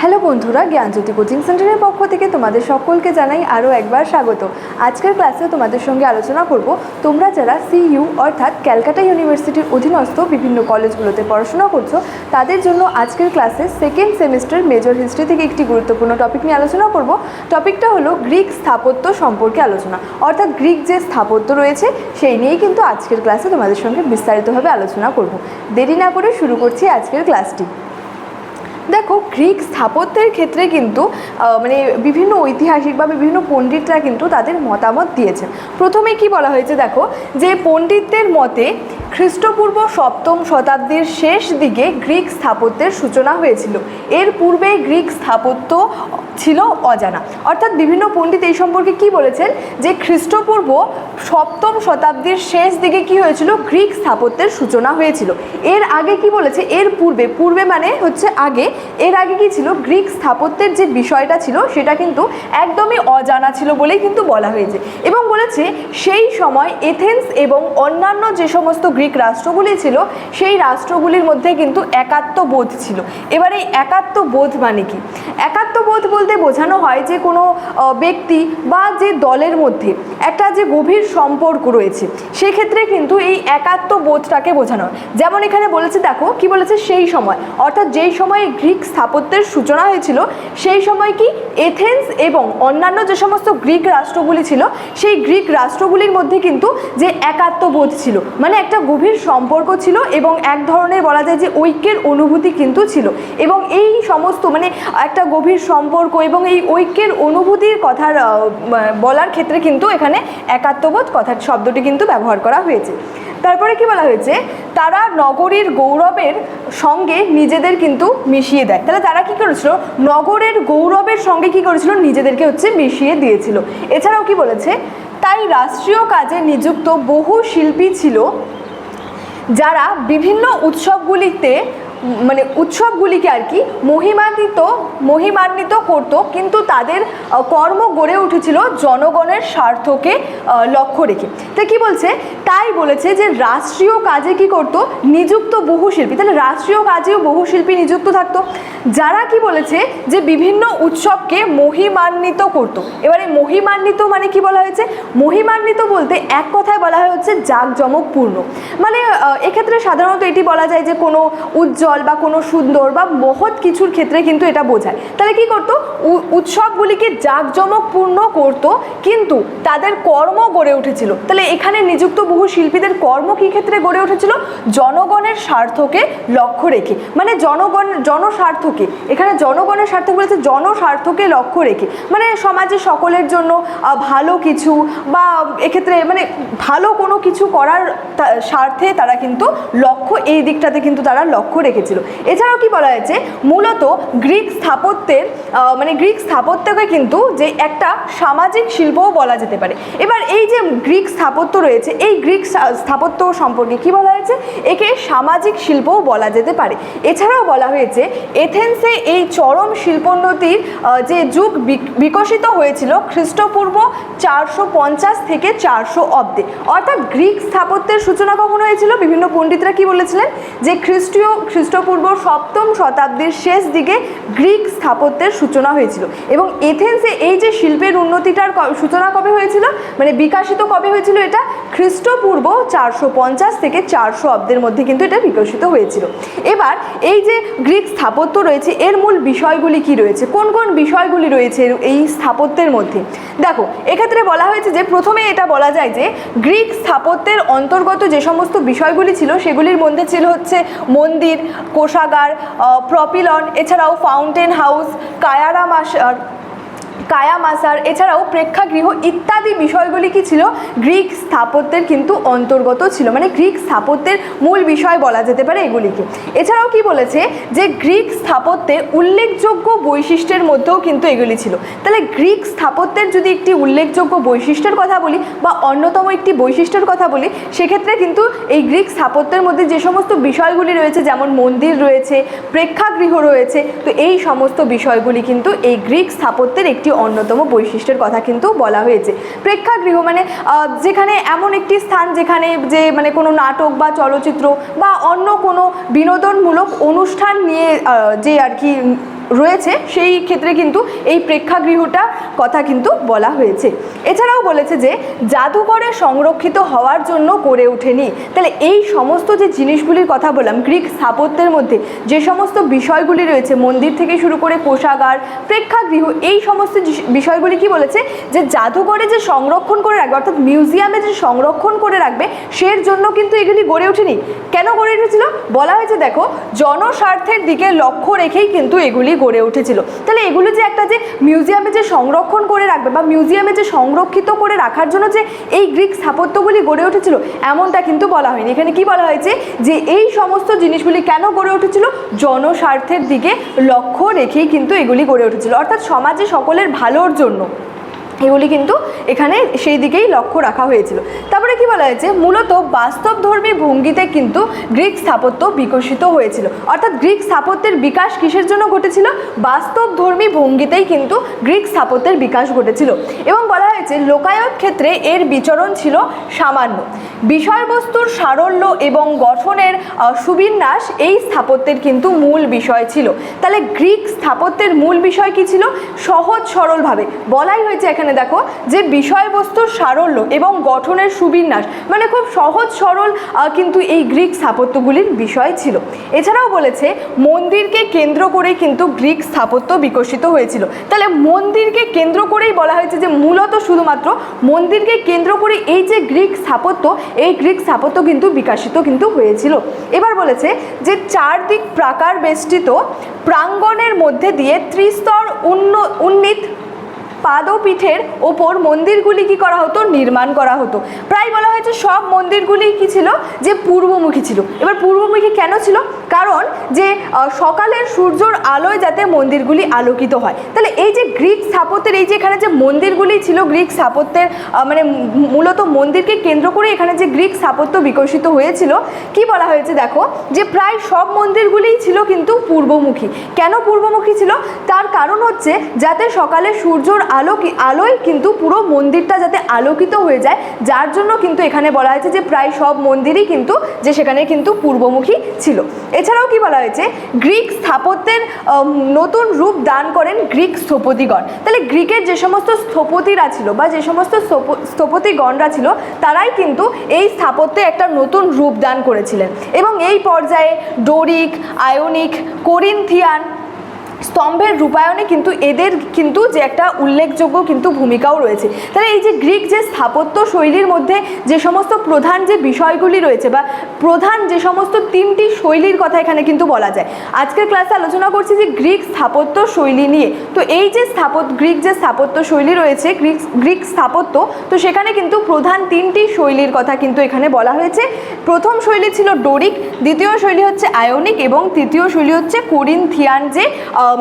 Hello বন্ধুরা, জ্ঞানজ্যোতি coaching সেন্টারের পক্ষ থেকে তোমাদের সকলকে জানাই আরও একবার স্বাগত। আজকের ক্লাসে তোমাদের সঙ্গে আলোচনা করব, তোমরা যারা সিইউ অর্থাৎ ক্যালকাটা ইউনিভার্সিটির অধীনস্থ বিভিন্ন কলেজগুলোতে পড়াশোনা করছ, তাদের জন্য আজকের ক্লাসে সেকেন্ড সেমিস্টার মেজর হিস্ট্রি থেকে একটি গুরুত্বপূর্ণ টপিক নিয়ে আলোচনা করব। টপিকটা হলো গ্রিক স্থাপত্য সম্পর্কে আলোচনা। অর্থাৎ গ্রিক যে স্থাপত্য রয়েছে, সেই নিয়েই কিন্তু আজকের ক্লাসে তোমাদের সঙ্গে বিস্তারিতভাবে আলোচনা করব। দেরি না করে শুরু করছি আজকের ক্লাসটি। গ্রিক স্থাপত্যের ক্ষেত্রে কিন্তু মানে বিভিন্ন ঐতিহাসিক বা বিভিন্ন পণ্ডিতরা কিন্তু তাদের মতামত দিয়েছেন প্রথমে কি বলা হয়েছে দেখো, যে পণ্ডিতদের মতে খ্রিস্টপূর্ব সপ্তম শতাব্দীর শেষ দিকে গ্রিক স্থাপত্যের সূচনা হয়েছিল। এর পূর্বে গ্রিক স্থাপত্য ছিল অজানা। অর্থাৎ বিভিন্ন পণ্ডিত এই সম্পর্কে কি বলেছেন? যে খ্রিস্টপূর্ব সপ্তম শতাব্দীর শেষ দিকে কি হয়েছিল? গ্রিক স্থাপত্যের সূচনা হয়েছিল। এর আগে কি বলেছে? এর পূর্বে। পূর্বে মানে হচ্ছে আগে। এর আগে কি ছিল? গ্রিক স্থাপত্যের যে বিষয়টা ছিল, সেটা কিন্তু একদমই অজানা ছিল বলেই কিন্তু বলা হয়েছে। এবং বলেছে, সেই সময় এথেন্স এবং অন্যান্য যে সমস্ত গ্রিক রাষ্ট্রগুলি ছিল, সেই রাষ্ট্রগুলির মধ্যে কিন্তু একাত্মবোধ ছিল। এবার এই একাত্মবোধ মানে কি? একাত্মবোধ বলতে বোঝানো হয় যে কোনো ব্যক্তি বা যে দলের মধ্যে একটা যে গভীর সম্পর্ক রয়েছে, সেক্ষেত্রে কিন্তু এই একাত্মবোধটাকে বোঝানো যেমন এখানে বলেছে, দেখো, কি বলেছে? সেই সময়। অর্থাৎ যেই সময়ে গ্রিক স্থাপত্যের সূচনা হয়েছিল, সেই সময় কি এথেন্স এবং অন্যান্য যে সমস্ত গ্রিক রাষ্ট্রগুলি ছিল, সেই গ্রিক রাষ্ট্রগুলির মধ্যে কিন্তু যে একাত্মবোধ ছিল মানে একটা গভীর সম্পর্ক ছিল এবং এক ধরনের বলা যায় যে ঐক্যের অনুভূতি কিন্তু ছিল। এবং এই সমস্ত মানে একটা গভীর সম্পর্ক এবং এই ঐক্যের অনুভূতির কথার বলার ক্ষেত্রে কিন্তু এখানে একাত্মবোধ কথার শব্দটি কিন্তু ব্যবহার করা হয়েছে। তারপরে কি বলা হয়েছে? তারা নগরীর গৌরবের সঙ্গে নিজেদের কিন্তু মিশিয়ে দেয়। তারা কি করেছিল? নগরের গৌরবের সঙ্গে কি করেছিল? নিজেদেরকে হচ্ছে মিশিয়ে দিয়েছিল। এছাড়াও কি বলেছে? তাই রাষ্ট্রীয় কাজে নিযুক্ত বহু শিল্পী ছিল, যারা বিভিন্ন উৎসবগুলিতে মানে উৎসবগুলিকে আর কি মহিমান্বিত মহিমান্বিত করত, কিন্তু তাদের কর্ম গড়ে উঠেছিল জনগণের স্বার্থকে লক্ষ্য রেখে। তো কি বলছে? তাই বলেছে যে রাষ্ট্রীয় কাজে কি করত? নিযুক্ত বহু শিল্পী তাহলে রাষ্ট্রীয় কাজেও বহু শিল্পী নিযুক্ত থাকতো। যারা কি বলেছে? যে বিভিন্ন উৎসবকে মহিমান্বিত করত। এবারে মহিমান্বিত মানে কি বলা হয়েছে? মহিমান্বিত বলতে এক কথায় বলা হচ্ছে জাঁকজমকপূর্ণ। মানে এক্ষেত্রে সাধারণত এটি বলা যায় যে কোনো উজ্জ্বল বা কোনো সুন্দর বা মহৎ কিছুর ক্ষেত্রে কিন্তু এটা বোঝায়। তাহলে কি করতো? উৎসবগুলিকে জাঁকজমকপূর্ণ করত, কিন্তু তাদের কর্ম গড়ে উঠেছিল। তাহলে এখানে নিযুক্ত বহু শিল্পীদের কর্ম কী ক্ষেত্রে গড়ে উঠেছিল? জনগণের স্বার্থকে লক্ষ্য রেখে। মানে জনগণ, জনস্বার্থকে। এখানে জনগণের স্বার্থ বলেছে জনস্বার্থকে লক্ষ্য রেখে। মানে সমাজে সকলের জন্য ভালো কিছু বা এক্ষেত্রে মানে ভালো কোনো কিছু করার স্বার্থে তারা কিন্তু লক্ষ্য, এই দিকটাতে কিন্তু তারা লক্ষ্য রেখেছিল। এছাড়াও কি বলা হয়েছে? মূলত গ্রিক স্থাপত্যের মানে গ্রিক স্থাপত্যকে কিন্তু যে একটা সামাজিক শিল্পও বলা যেতে পারে। এবার এই যে গ্রিক স্থাপত্য রয়েছে, এই গ্রিক স্থাপত্য সম্পর্কে কি বলা হয়েছে? একে সামাজিক শিল্পও বলা যেতে পারে। এছাড়াও বলা হয়েছে, এথেন্সে এই চরম শিল্পোন্নতির যে যুগ বিক- বিকশিত হয়েছিল খ্রিস্টপূর্ব চারশো পঞ্চাশ থেকে চারশো অব্দে। অর্থাৎ গ্রিক স্থাপত্যের সূচনা কখন হয়েছিল? বিভিন্ন পণ্ডিতরা কি বলেছিলেন? যে খ্রিস্টীয় খ্রিস্টপূর্ব সপ্তম শতাব্দীর শেষ দিকে গ্রিক স্থাপত্যের সূচনা হয়েছিল। এবং এথেন্সে এই যে শিল্পের উন্নতিটার সূচনা কবে হয়েছিল? মানে বিকাশিত কবে হয়েছিল এটা? খ্রিস্টপূর্ব চারশো পঞ্চাশ থেকে চারশো অব্দের মধ্যে কিন্তু এটা বিকশিত হয়েছিল। এবার এই যে গ্রিক স্থাপত্য রয়েছে, এর মূল বিষয়গুলি কি রয়েছে? কোন কোন বিষয়গুলি রয়েছে এই স্থাপত্যের মধ্যে? দেখো, এক্ষেত্রে বলা হয়েছে যে প্রথমে এটা বলা যায় যে গ্রিক স্থাপত্যের অন্তর্গত যে সমস্ত বিষয়গুলি ছিল, সেগুলির মধ্যে ছিল হচ্ছে মন্দির কোষাগার প্রপিলন এছাড়াও ফাউন্টেন হাউস কায়ারা মাস কায়ামাসার এছাড়াও প্রেক্ষাগৃহ ইত্যাদি বিষয়গুলি কি ছিল? গ্রিক স্থাপত্যের কিন্তু অন্তর্গত ছিল। মানে গ্রিক স্থাপত্যের মূল বিষয় বলা যেতে পারে এগুলিকে। এছাড়াও কি বলেছে যে গ্রিক স্থাপত্যে উল্লেখযোগ্য বৈশিষ্ট্যের মধ্যেও কিন্তু এগুলি ছিল। তাহলে গ্রিক স্থাপত্যের যদি একটি উল্লেখযোগ্য বৈশিষ্ট্যের কথা বলি বা অন্যতম একটি বৈশিষ্ট্যের কথা বলি, সেক্ষেত্রে কিন্তু এই গ্রিক স্থাপত্যের মধ্যে যে সমস্ত বিষয়গুলি রয়েছে, যেমন মন্দির রয়েছে, প্রেক্ষাগৃহ রয়েছে, তো এই সমস্ত বিষয়গুলি কিন্তু এই গ্রিক স্থাপত্যের একটি অন্যতম বৈশিষ্ট্যের কথা কিন্তু বলা হয়েছে। প্রেক্ষাগৃহ মানে যেখানে এমন একটি স্থান যেখানে যে মানে কোনো নাটক বা চলচ্চিত্র বা অন্য কোনো বিনোদনমূলক অনুষ্ঠান নিয়ে যে আর কি রয়েছে, সেই ক্ষেত্রে কিন্তু এই প্রেক্ষাগৃহটা কথা কিন্তু বলা হয়েছে। এছাড়াও বলেছে যে, জাদুঘরে সংরক্ষিত হওয়ার জন্য গড়ে ওঠেনি। তাহলে এই সমস্ত যে জিনিসগুলির কথা বললাম, গ্রিক স্থাপত্যের মধ্যে যে সমস্ত বিষয়গুলি রয়েছে, মন্দির থেকে শুরু করে কোষাগার, প্রেক্ষাগৃহ, এই সমস্ত বিষয়গুলি কি বলেছে? যে জাদুঘরে যে সংরক্ষণ করে রাখবে, অর্থাৎ মিউজিয়ামে যে সংরক্ষণ করে রাখবে, সের জন্য কিন্তু এগুলি গড়ে ওঠেনি। কেন গড়ে উঠেছিল? বলা হয়েছে, দেখো, জনস্বার্থের দিকে লক্ষ্য রেখেই কিন্তু এগুলি গড়ে উঠেছিল। তাহলে এগুলো যে একটা যে মিউজিয়ামে যে সংরক্ষণ করে রাখবে বা মিউজিয়ামে যে সংরক্ষিত করে রাখার জন্য যে এই গ্রিক স্থাপত্যগুলি গড়ে উঠেছিল, এমনটা কিন্তু বলা হয়নি। এখানে কি বলা হয়েছে? যে এই সমস্ত জিনিসগুলি কেন গড়ে উঠেছিল? জনস্বার্থের দিকে লক্ষ্য রেখেই কিন্তু এগুলি গড়ে উঠেছিল। অর্থাৎ সমাজে সকলের ভালোর জন্য। এগুলি কিন্তু এখানে সেই দিকেই লক্ষ্য রাখা হয়েছিল। তারপরে কি বলা হয়েছে? মূলত বাস্তবধর্মী ভঙ্গিতে কিন্তু গ্রিক স্থাপত্য বিকশিত হয়েছিল। অর্থাৎ গ্রিক স্থাপত্যের বিকাশ কিসের জন্য ঘটেছিল? বাস্তবধর্মী ভঙ্গিতেই কিন্তু গ্রিক স্থাপত্যের বিকাশ ঘটেছিল। এবং বলা হয়েছে, লোকায়ত ক্ষেত্রে এর বিচরণ ছিল সামান্য। বিষয়বস্তুর সারল্য এবং গঠনের সুবিন্যাস এই স্থাপত্যের কিন্তু মূল বিষয় ছিল। তাহলে গ্রিক স্থাপত্যের মূল বিষয় কি ছিল? সহজ সরলভাবে। বলাই হয়েছে এখানে দেখো যে বিষয়বস্তুর সারল্য এবং গঠনের সুবিন্যাস। মানে খুব সহজ সরল কিন্তু এই গ্রিক স্থাপত্যগুলির বিষয় ছিল। এছাড়াও বলেছে, মন্দিরকে কেন্দ্র করেই কিন্তু গ্রিক স্থাপত্য বিকশিত হয়েছিল। তাহলে মন্দিরকে কেন্দ্র করেই বলা হয়েছে যে মূলত শুধুমাত্র মন্দিরকে কেন্দ্র করে এই যে গ্রিক স্থাপত্য, এই গ্রিক স্থাপত্য কিন্তু বিকাশিত কিন্তু হয়েছিল। এবার বলেছে যে চারদিক প্রাকার বেষ্টিত প্রাঙ্গণের মধ্যে দিয়ে ত্রিস্তর উন্ন উন্নীত পাদপীঠের ওপর মন্দিরগুলি কি করা হতো? নির্মাণ করা হতো। প্রায় বলা হয়েছে সব মন্দিরগুলি কি ছিল? যে পূর্বমুখী ছিল। এবার পূর্বমুখী কেন ছিল? কারণ যে সকালের সূর্যর আলোয় যাতে মন্দিরগুলি আলোকিত হয়। তাহলে এই যে গ্রিক স্থাপত্যের, এই যে এখানে যে মন্দিরগুলি ছিল, গ্রিক স্থাপত্যের মানে মূলত মন্দিরকে কেন্দ্র করে এখানে যে গ্রিক স্থাপত্য বিকশিত হয়েছিল, কি বলা হয়েছে দেখো? যে প্রায় সব মন্দিরগুলিই ছিল কিন্তু পূর্বমুখী। কেন পূর্বমুখী ছিল? তার কারণ হচ্ছে যাতে সকালে সূর্যর আলো আলোয় কিন্তু পুরো মন্দিরটা যাতে আলোকিত হয়ে যায়, যার জন্য কিন্তু এখানে বলা হয়েছে যে প্রায় সব মন্দিরই কিন্তু, যে সেখানে কিন্তু পূর্বমুখী ছিল। এছাড়াও কি বলা হয়েছে? গ্রিক স্থাপত্যের নতুন রূপ দান করেন গ্রিক স্থপতিগণ। তাহলে গ্রিকের যে সমস্ত স্থপতিরা ছিল বা যে সমস্ত স্থপতিগণরা ছিল, তারাই কিন্তু এই স্থাপত্যে একটা নতুন রূপ দান করেছিলেন। এবং এই পর্যায়ে ডোরিক, আয়োনিক, কোরিন্থিয়ান স্তম্ভের রূপায়ণে কিন্তু এদের কিন্তু যে একটা উল্লেখযোগ্য কিন্তু ভূমিকাও রয়েছে। তাহলে এই যে গ্রিক যে স্থাপত্য শৈলীর মধ্যে যে সমস্ত প্রধান যে বিষয়গুলি রয়েছে বা প্রধান যে সমস্ত তিনটি শৈলীর কথা এখানে কিন্তু বলা যায়। আজকের ক্লাসে আলোচনা করছি যে গ্রিক স্থাপত্য শৈলী নিয়ে। তো এই যে স্থাপত্য গ্রিক যে স্থাপত্য শৈলী রয়েছে, গ্রিক গ্রিক স্থাপত্য, তো সেখানে কিন্তু প্রধান তিনটি শৈলীর কথা কিন্তু এখানে বলা হয়েছে। প্রথম শৈলী ছিল ডোরিক, দ্বিতীয় শৈলী হচ্ছে আয়োনিক এবং তৃতীয় শৈলী হচ্ছে কোরিনথিয়ান যে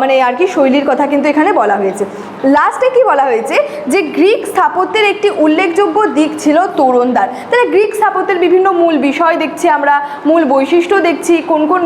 মানে আর কি শৈলীর কথা কিন্তু এখানে বলা হয়েছে। লাস্টে কি বলা হয়েছে? যে গ্রিক স্থাপত্যের একটি উল্লেখযোগ্য দিক ছিল তোরণদ্বার। তাহলে গ্রিক স্থাপত্যের বিভিন্ন মূল বিষয় দেখছি আমরা, মূল বৈশিষ্ট্য দেখছি, কোন কোন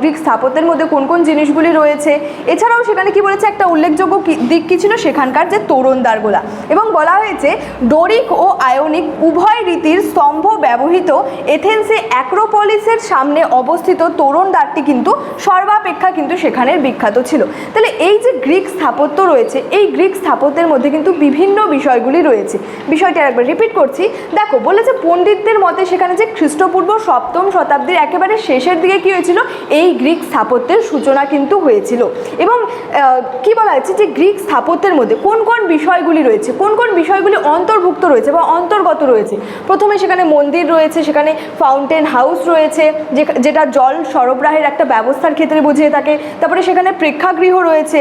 গ্রিক স্থাপত্যের মধ্যে কোন কোন জিনিসগুলি রয়েছে। এছাড়াও সেখানে কি বলেছে? একটা উল্লেখযোগ্য দিক কি ছিল? সেখানকার যে তোরণদ্বারগুলা। এবং বলা হয়েছে, ডোরিক ও আয়োনিক উভয় রীতির স্তম্ভ ব্যবহৃত এথেন্সে অ্যাক্রোপলিসের সামনে অবস্থিত তোরণদ্বারটি কিন্তু সর্বাপেক্ষা কিন্তু সেখানের বিখ্যাত ছিল। তাহলে এই যে গ্রিক স্থাপত্য রয়েছে, এই গ্রিক স্থাপত্যের মধ্যে কিন্তু বিভিন্ন বিষয়গুলি রয়েছে। বিষয়টি আরেকবার রিপিট করছি। দেখো, বলেছে পণ্ডিতদের মতে সেখানে যে খ্রিস্টপূর্ব সপ্তম শতাব্দীর একেবারে শেষের দিকে কি হয়েছিল? এই গ্রিক স্থাপত্যের সূচনা কিন্তু হয়েছিল। এবং কি বলা হয়েছে যে গ্রিক স্থাপত্যের মধ্যে কোন কোন বিষয়গুলি রয়েছে? কোন কোন বিষয়গুলি অন্তর্ভুক্ত রয়েছে বা অন্তর্গত রয়েছে? প্রথমে সেখানে মন্দির রয়েছে, সেখানে ফাউন্টেন হাউস রয়েছে যেটা জল সরবরাহের একটা ব্যবস্থার ক্ষেত্রে বুঝিয়ে থাকে। তারপরে সেখানে প্রেক্ষাগৃহ রয়েছে।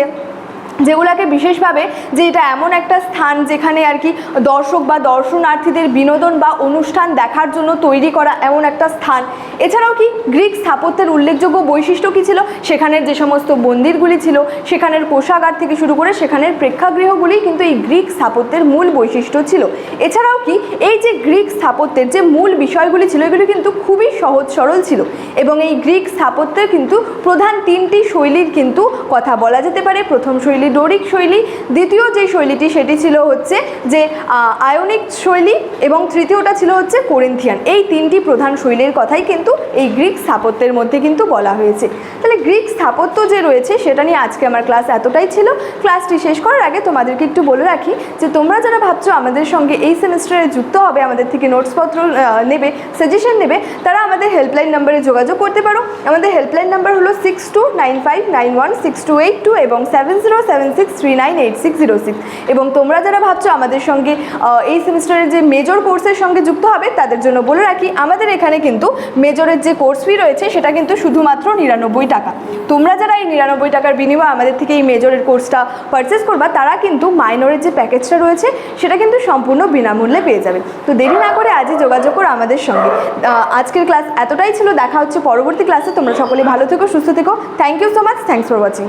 যেগুলোকে বিশেষভাবে যে এটা এমন একটা স্থান যেখানে আর কি দর্শক বা দর্শনার্থীদের বিনোদন বা অনুষ্ঠান দেখার জন্য তৈরি করা এমন একটা স্থান। এছাড়াও কি গ্রিক স্থাপত্যের উল্লেখযোগ্য বৈশিষ্ট্য কী ছিল? সেখানের যে সমস্ত মন্দিরগুলি ছিল, সেখানের কোষাগার থেকে শুরু করে সেখানের প্রেক্ষাগৃহগুলি কিন্তু এই গ্রিক স্থাপত্যের মূল বৈশিষ্ট্য ছিল। এছাড়াও কি এই যে গ্রিক স্থাপত্যের যে মূল বিষয়গুলি ছিল, এগুলি কিন্তু খুবই সহজ সরল ছিল এবং এই গ্রিক স্থাপত্যের কিন্তু প্রধান তিনটি শৈলীর কিন্তু কথা বলা যেতে পারে। প্রথম শৈলী শৈলী ডোরিক শৈলী। দ্বিতীয় যে শৈলীটি, সেটি ছিল হচ্ছে যে আয়নিক শৈলী এবং তৃতীয়টা ছিল হচ্ছে কোরিন্থিয়ান। এই তিনটি প্রধান শৈলীর কথাই কিন্তু এই গ্রিক স্থাপত্যের মধ্যে কিন্তু বলা হয়েছে। তাহলে গ্রিক স্থাপত্য যে রয়েছে, সেটা নিয়ে আজকে আমার ক্লাস এতটাই ছিল। ক্লাসটি শেষ করার আগে তোমাদেরকে একটু বলে রাখি যে, তোমরা যারা ভাবছ আমাদের সঙ্গে এই সেমিস্টারে যুক্ত হবে, আমাদের থেকে নোটসপত্র নেবে, সাজেশন নেবে, তারা আমাদের হেল্পলাইন নাম্বারে যোগাযোগ করতে পারো। আমাদের হেল্পলাইন নাম্বার হলো six two nine five nine one six two eight two এবং seven zero seven six three nine eight six zero six এবং তোমরা যারা ভাবছ আমাদের সঙ্গে এই সেমিস্টারের যে মেজর কোর্সের সঙ্গে যুক্ত হবে, তাদের জন্য বলে রাখি, আমাদের এখানে কিন্তু মেজরের যে কোর্স ফি রয়েছে, সেটা কিন্তু শুধুমাত্র নিরানব্বই টাকা। তোমরা যারা এই নিরানব্বই টাকার বিনিময়ে আমাদের থেকে এই মেজরের কোর্সটা পারচেস করবা, তারা কিন্তু মাইনরের যে প্যাকেজটা রয়েছে, সেটা কিন্তু সম্পূর্ণ বিনামূল্যে পেয়ে যাবে। তো দেরি না করে আজই যোগাযোগ করো আমাদের সঙ্গে। আজকের ক্লাস এতটাই ছিল, দেখা হচ্ছে পরবর্তী ক্লাসে তোমরা সকলে ভালো থেকো, সুস্থ থেকো। Thank you so much thanks for watching